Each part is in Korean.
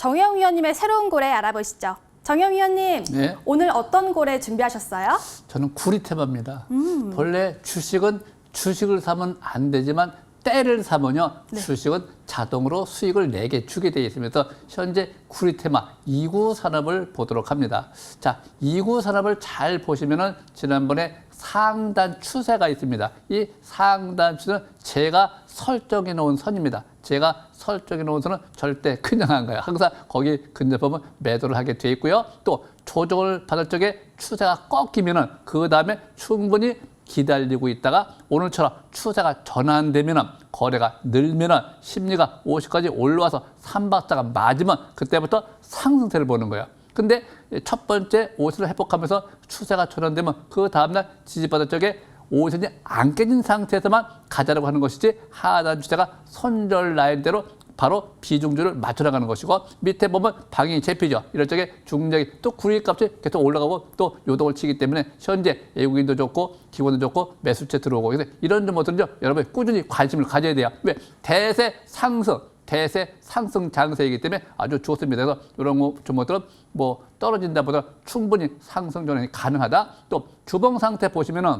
정영 위원님의 새로운 고래 알아보시죠. 정영 위원님, 네. 오늘 어떤 고래 준비하셨어요? 저는 구리 테마입니다. 본래 주식은 주식을 사면 안 되지만 때를 사면요 주식은 자동으로 수익을 내게 주게 되어 있으면서 현재 구리 테마 2구 산업을 보도록 합니다. 자, 2구 산업을 잘 보시면은 지난번에 상단 추세가 있습니다. 이 상단 추세는 제가 설정해 놓은 선입니다. 제가 설정해 놓은 선은 절대 그냥 한 거예요. 항상 거기 근접하면 매도를 하게 돼 있고요. 또 조정을 받을 적에 추세가 꺾이면은 그 다음에 충분히 기다리고 있다가 오늘처럼 추세가 전환되면은 거래가 늘면은 심리가 50까지 올라와서 삼박자가 맞으면 그때부터 상승세를 보는 거예요. 근데 첫 번째 옷을 회복하면서 추세가 전환되면 그 다음날 지지받을 적에 오선이 안 깨진 상태에서만 가자라고 하는 것이지 하단 주제가 손절 라인대로 바로 비중주를 맞춰 나가는 것이고 밑에 보면 방향이 잡히죠. 이럴 적에 중력이 또 구리 값이 계속 올라가고 또 요동을 치기 때문에 현재 외국인도 좋고 기관도 좋고 매수채 들어오고 이런 점들은요 여러분 꾸준히 관심을 가져야 돼요. 왜 대세 상승 대세 상승 장세이기 때문에 아주 좋습니다. 그래서 이런 거 종목들은 뭐 떨어진다 보다 충분히 상승 전환이 가능하다. 또 주봉 상태 보시면은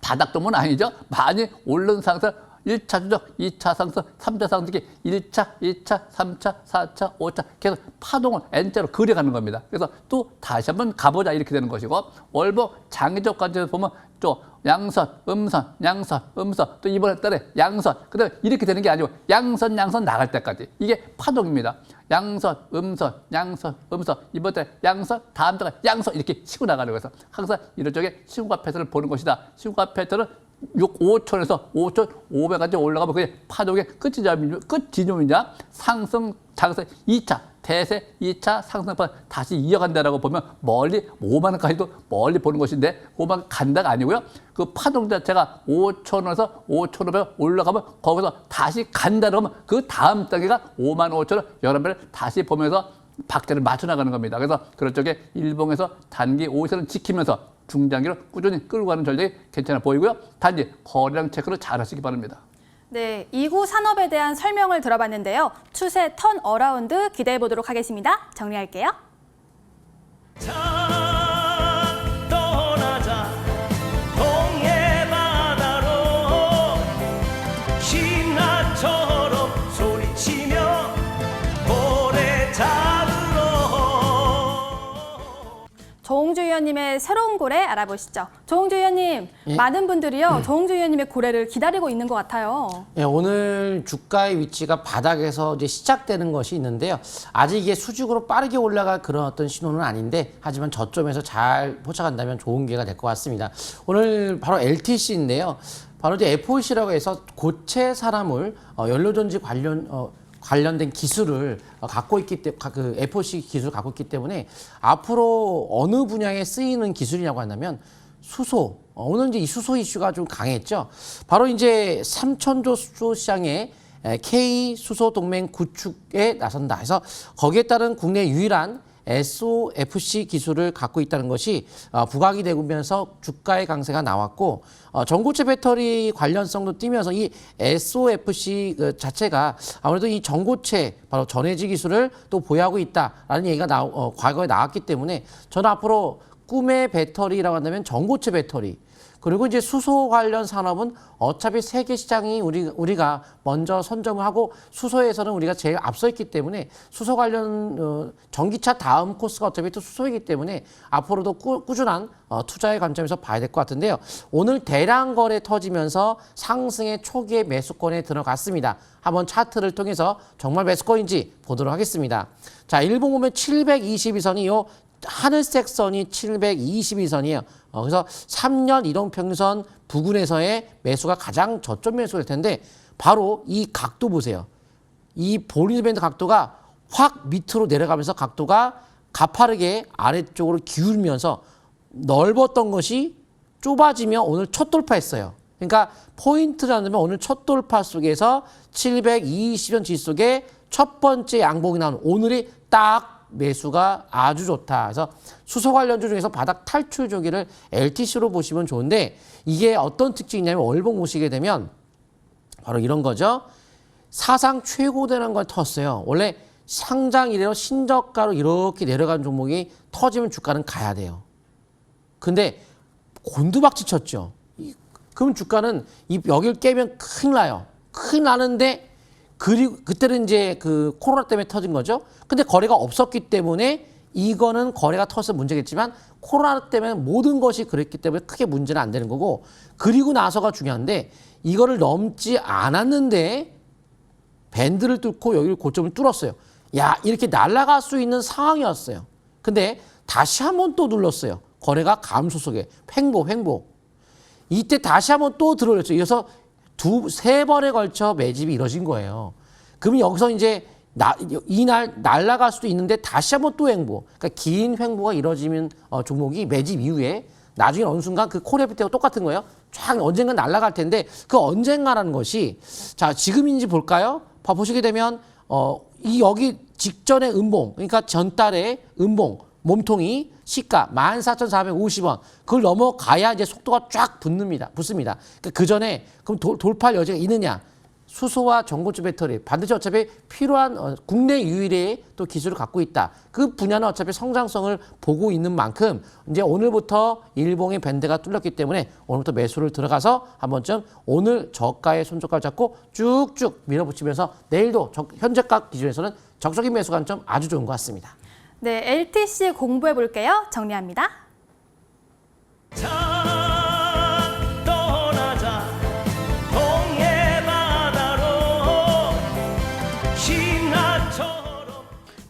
바닥도은 아니죠. 많이 오른 상승 1차 주적, 2차 상승, 3차 상승이 1차, 2차, 3차, 4차, 5차 계속 파동을 N자로 그려가는 겁니다. 그래서 또 다시 한번 가보자 이렇게 되는 것이고 월복 장기적 관점에서 보면 또 양선, 음선, 양선, 음선 또 이번에 달에 양선 그 다음에 이렇게 되는 게 아니고 양선, 양선 나갈 때까지. 이게 파동입니다. 양선, 음선, 양선, 음선 이번 달 양선, 다음 달 양선 이렇게 치고 나가는 거에서 항상 이런 쪽에 시구가 패턴을 보는 것이다. 시구가 패턴은 6, 5천에서 5천 500까지 올라가면 그게 파동의 끝지점이냐, 끝지점이냐, 상승, 장세 2차, 대세 2차 상승판 다시 이어간다라고 보면 멀리 5만 원까지도 멀리 보는 것인데 5만 원 간다가 아니고요. 그 파동 자체가 5천 원에서 5,500원 올라가면 거기서 다시 간다라고 하면 그 다음 단계가 5만 5천 원, 여러분을 다시 보면서 박자를 맞춰 나가는 겁니다. 그래서 그런 쪽에 일봉에서 단기 5선을 지키면서 중장기로 꾸준히 끌고 가는 전략이 괜찮아 보이고요. 단지 거래량 체크를 잘 하시기 바랍니다. 네, 이구 산업에 대한 설명을 들어봤는데요. 추세 턴 어라운드 기대해 보도록 하겠습니다. 정리할게요. 조홍주 위원님의 새로운 고래 알아보시죠. 조홍주 위원님, 예. 많은 분들이요. 조홍주 위원님의 고래를 기다리고 있는 것 같아요. 예, 오늘 주가의 위치가 바닥에서 이제 시작되는 것이 있는데요. 아직 이게 수직으로 빠르게 올라갈 그런 어떤 신호는 아닌데, 하지만 저점에서 잘 포착한다면 좋은 기회가 될 것 같습니다. 오늘 바로 LTC인데요. 바로 이제 FOC라고 해서 고체 산화물 어, 연료전지 관련 어, 관련된 기술을 어, 갖고 있기 때문에 그 FOC 기술을 갖고 있기 때문에 앞으로 어느 분야에 쓰이는 기술이냐고 한다면 수소 어, 오늘 이제 이 수소 이슈가 좀 강했죠. 바로 이제 삼천조 수소 시장에 에, K 수소 동맹 구축에 나선다 해서 거기에 따른 국내 유일한 SOFC 기술을 갖고 있다는 것이 어, 부각이 되면서 주가의 강세가 나왔고 어, 전고체 배터리 관련성도 띄면서 이 SOFC 그 자체가 아무래도 이 전고체 바로 전해지 기술을 또 보유하고 있다라는 얘기가 나, 어, 과거에 나왔기 때문에 저는 앞으로 꿈의 배터리라고 한다면 전고체 배터리 그리고 이제 수소 관련 산업은 어차피 세계 시장이 우리 우리가 먼저 선점을 하고 수소에서는 우리가 제일 앞서 있기 때문에 수소 관련 어, 전기차 다음 코스가 어차피 또 수소이기 때문에 앞으로도 꾸, 꾸준한 어, 투자의 관점에서 봐야 될 것 같은데요. 오늘 대량 거래 터지면서 상승의 초기의 매수권에 들어갔습니다. 한번 차트를 통해서 정말 매수권인지 보도록 하겠습니다. 자, 일봉 보면 722선이 요 하늘색 선이 722선이에요. 어, 그래서 3년 이동평선 부근에서의 매수가 가장 저점 매수일 텐데 바로 이 각도 보세요. 이 볼리밴드 각도가 확 밑으로 내려가면서 각도가 가파르게 아래쪽으로 기울면서 넓었던 것이 좁아지며 오늘 첫 돌파했어요. 그러니까 포인트라는 면 오늘 첫 돌파 속에서 720연 지속의 첫 번째 양봉이 나온 오늘이 딱 매수가 아주 좋다. 그래서 수소 관련주 중에서 바닥 탈출 조기를 LTC로 보시면 좋은데 이게 어떤 특징이냐면 월봉 보시게 되면 바로 이런 거죠. 사상 최고되는 걸 텄어요. 원래 상장 이래로 신저가로 이렇게 내려간 종목이 터지면 주가는 가야 돼요. 근데 곤두박질 쳤죠. 이- 그럼 주가는 이 여기를 깨면 큰일 나요. 큰일 나는데 그리고 그때는 이제 그 코로나 때문에 터진 거죠. 근데 거래가 없었기 때문에 이거는 거래가 터서 문제겠지만 코로나 때문에 모든 것이 그랬기 때문에 크게 문제는 안 되는 거고 그리고 나서가 중요한데 이거를 넘지 않았는데 밴드를 뚫고 여기를 고점을 뚫었어요. 야 이렇게 날아갈 수 있는 상황이었어요. 근데 다시 한번 또 눌렀어요. 거래가 감소 속에 횡보 횡보. 이때 다시 한번 또 들어올렸죠. 이어서 두 세 번에 걸쳐 매집이 이뤄진 거예요. 그러면 여기서 이제 나, 이날 날아갈 수도 있는데 다시 한번 또 횡보. 그러니까 긴 횡보가 이뤄지면 어, 종목이 매집 이후에 나중에 어느 순간 그 때와 똑같은 거예요. 쫙 언젠가 날아갈 텐데 그 언젠가라는 것이 자 지금인지 볼까요? 봐 보시게 되면 어, 이 여기 직전의 음봉 그러니까 전달의 음봉 몸통이 시가 14,450원 그걸 넘어가야 이제 속도가 쫙 붙습니다. 붙습니다. 그러니까 그 전에 그럼 돌, 돌파할 여지가 있느냐? 수소와 전고체 배터리 반드시 어차피 필요한 어, 국내 유일의 또 기술을 갖고 있다. 그 분야는 어차피 성장성을 보고 있는 만큼 이제 오늘부터 일봉의 밴드가 뚫렸기 때문에 오늘부터 매수를 들어가서 한 번쯤 오늘 저가의 손절가를 잡고 쭉쭉 밀어붙이면서 내일도 적- 현재가 기준에서는 적적인 매수 관점 아주 좋은 것 같습니다. 네, LTC 공부해 볼게요. 정리합니다.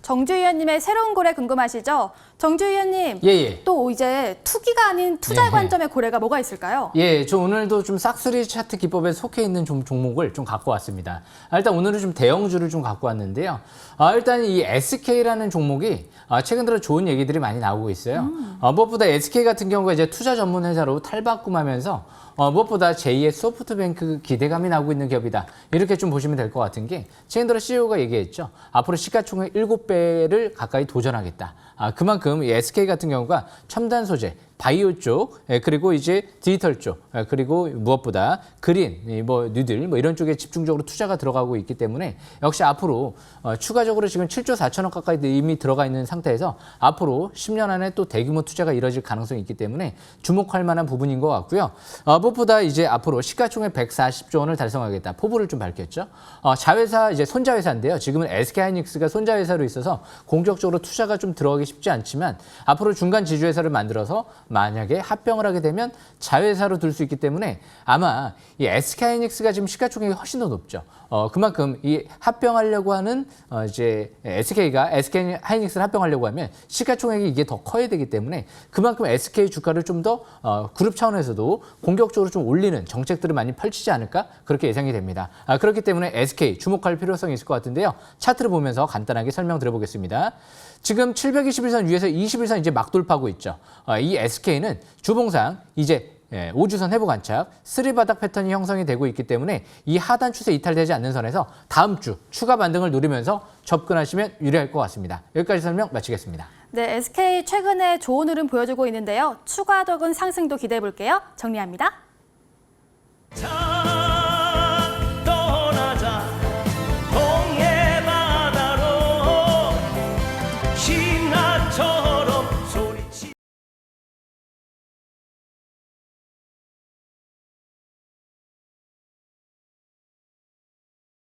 정주 위원님의 새로운 고래 궁금하시죠? 정주 위원님, 예, 예. 또 이제 투기가 아닌 투자 예. 관점의 고래가 뭐가 있을까요? 예, 저 오늘도 좀 싹쓸이 차트 기법에 속해 있는 좀 종목을 좀 갖고 왔습니다. 아, 일단 오늘은 좀 대형주를 좀 갖고 왔는데요. 아, 일단 이 SK라는 종목이 아, 최근 들어 좋은 얘기들이 많이 나오고 있어요. 아, 무엇보다 SK 같은 경우가 이제 투자 전문 회사로 탈바꿈하면서 어, 무엇보다 제2의 소프트뱅크 기대감이 나오고 있는 기업이다. 이렇게 좀 보시면 될 것 같은 게 들어 CEO가 얘기했죠. 앞으로 시가총액 7배를 가까이 도전하겠다. 아, 그만큼 이 SK 같은 경우가 첨단 소재, 바이오 쪽, 예, 그리고 이제 디지털 쪽, 예, 그리고 무엇보다 그린, 이뭐 뉴딜, 뭐 이런 쪽에 집중적으로 투자가 들어가고 있기 때문에 역시 앞으로 어, 추가적으로 지금 7조 4천억 가까이 이미 들어가 있는 상태에서 앞으로 10년 안에 또 대규모 투자가 이뤄질 가능성이 있기 때문에 주목할 만한 부분인 것 같고요. 어, 무엇보다 이제 앞으로 시가총액 140조 원을 달성하겠다. 포부를 좀 밝혔죠. 어, 자회사 이제 손자회사인데요. 지금은 SK하이닉스가 손자회사로 있어서 공격적으로 투자가 좀 들어가기 쉽지 않지만 앞으로 중간 지주회사를 만들어서 만약에 합병을 하게 되면 자회사로 둘 수 있기 때문에 아마 이 SK하이닉스가 지금 시가총액이 훨씬 더 높죠. 어, 그만큼 이 합병하려고 하는 어, 이제 SK가 SK하이닉스를 합병하려고 하면 시가총액이 이게 더 커야 되기 때문에 그만큼 SK 주가를 좀 더 어, 그룹 차원에서도 공격적으로 좀 올리는 정책들을 많이 펼치지 않을까 그렇게 예상이 됩니다. 아, 그렇기 때문에 SK 주목할 필요성이 있을 것 같은데요. 차트를 보면서 간단하게 설명드려보겠습니다. 지금 721선 위에서 21선 이제 막 돌파하고 있죠. 어, 이 SK는 주봉상 이제 예, 5주선 회복 안착, 쓰리바닥 패턴이 형성이 되고 있기 때문에 이 하단 추세 이탈되지 않는 선에서 다음 주 추가 반등을 노리면서 접근하시면 유리할 것 같습니다. 여기까지 설명 마치겠습니다. 네, SK 최근에 좋은 흐름 보여주고 있는데요. 추가적인 상승도 기대해 볼게요. 정리합니다. 자